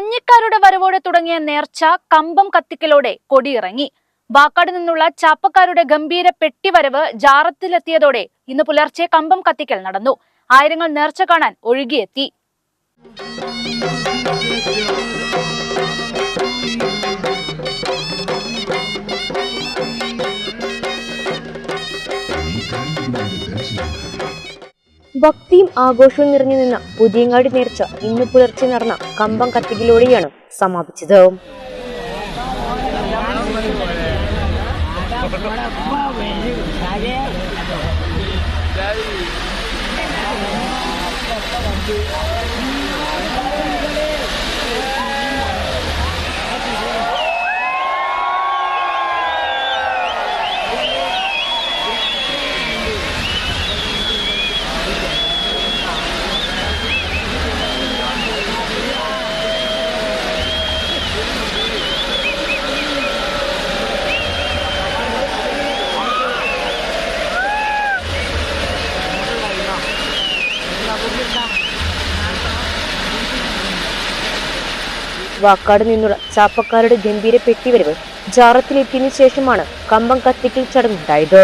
കഞ്ഞിക്കാരുടെ വരവോടെ തുടങ്ങിയ നേർച്ച കമ്പം കത്തിക്കലോടെ കൊടിയിറങ്ങി. വാക്കാട് നിന്നുള്ള ചാപ്പക്കാരുടെ ഗംഭീര പെട്ടിവരവ് ജാറത്തിലെത്തിയതോടെ ഇന്ന് പുലർച്ചെ കമ്പം കത്തിക്കൽ നടന്നു. ആയിരങ്ങൾ നേർച്ച കാണാൻ ഒഴുകിയെത്തി. ഭക്തിയും ആഘോഷവും നിറഞ്ഞു നിന്ന പുതിയങ്ങാടി നേർച്ച ഇന്ന് പുലർച്ചെ നടന്ന കമ്പം കത്തികിലൂടെയാണ് സമാപിച്ചത്. വാക്കാട് നിന്നുള്ള ചാപ്പക്കാരുടെ ഗംഭീര പെട്ടിവരവ് ജാറത്തിലെത്തിയതിനു ശേഷമാണ് കമ്പം കത്തിക്കൽ ചടങ്ങുണ്ടായത്.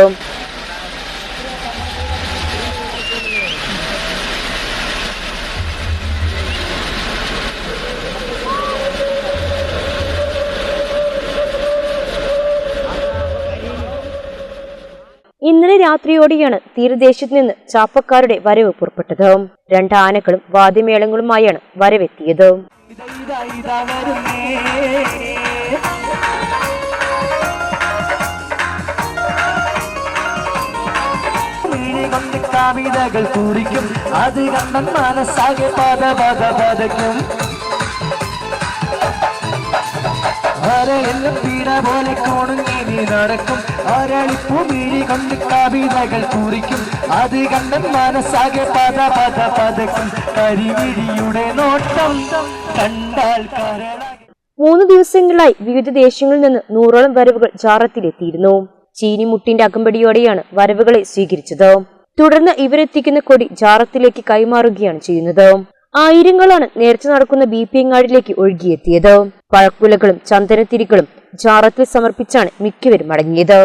ഇന്നലെ രാത്രിയോടെയാണ് തീരദേശത്ത് നിന്ന് ചാപ്പക്കാരുടെ വരവ് പുറപ്പെട്ടത്. രണ്ട് ആനകളും വാദ്യമേളങ്ങളുമായാണ് വരവെത്തിയത്. കവിതകൾ കുറിക്കും. അത് കണ്ണൻ മനസ്സാകെ പദ പദ പതക്കും അരയെല്ലാം പീഡ പോലെ കോണുങ്ങി നീ നടക്കും. അരളിപ്പൂ മിഴി കൊണ്ട് കവിതകൾ കുറിക്കും. അത് കണ്ണൻ മനസ്സാകെ പദ പദ പതക്കും. കരിമിഴിയുടെ നോട്ടം കണ്ടാൽ കരള മൂന്ന് ദിവസങ്ങളിലായി വിവിധ ദേശങ്ങളിൽ നിന്ന് നൂറോളം വരവുകൾ ജാറത്തിലെത്തിയിരുന്നു. ചീനിമുട്ടിന്റെ അകമ്പടിയോടെയാണ് വരവുകളെ സ്വീകരിച്ചത്. തുടർന്ന് ഇവരെത്തിക്കുന്ന കൊടി ജാറത്തിലേക്ക് കൈമാറുകയാണ് ചെയ്യുന്നത്. ആയിരങ്ങളാണ് നേർച്ച നടക്കുന്ന ബി പി എങ്ങാടിലേക്ക് ഒഴുകിയെത്തിയത്. പഴക്കുലകളും ചന്ദനത്തിരികളും ജാറത്തിൽ സമർപ്പിച്ചാണ് മിക്കവരും മടങ്ങിയത്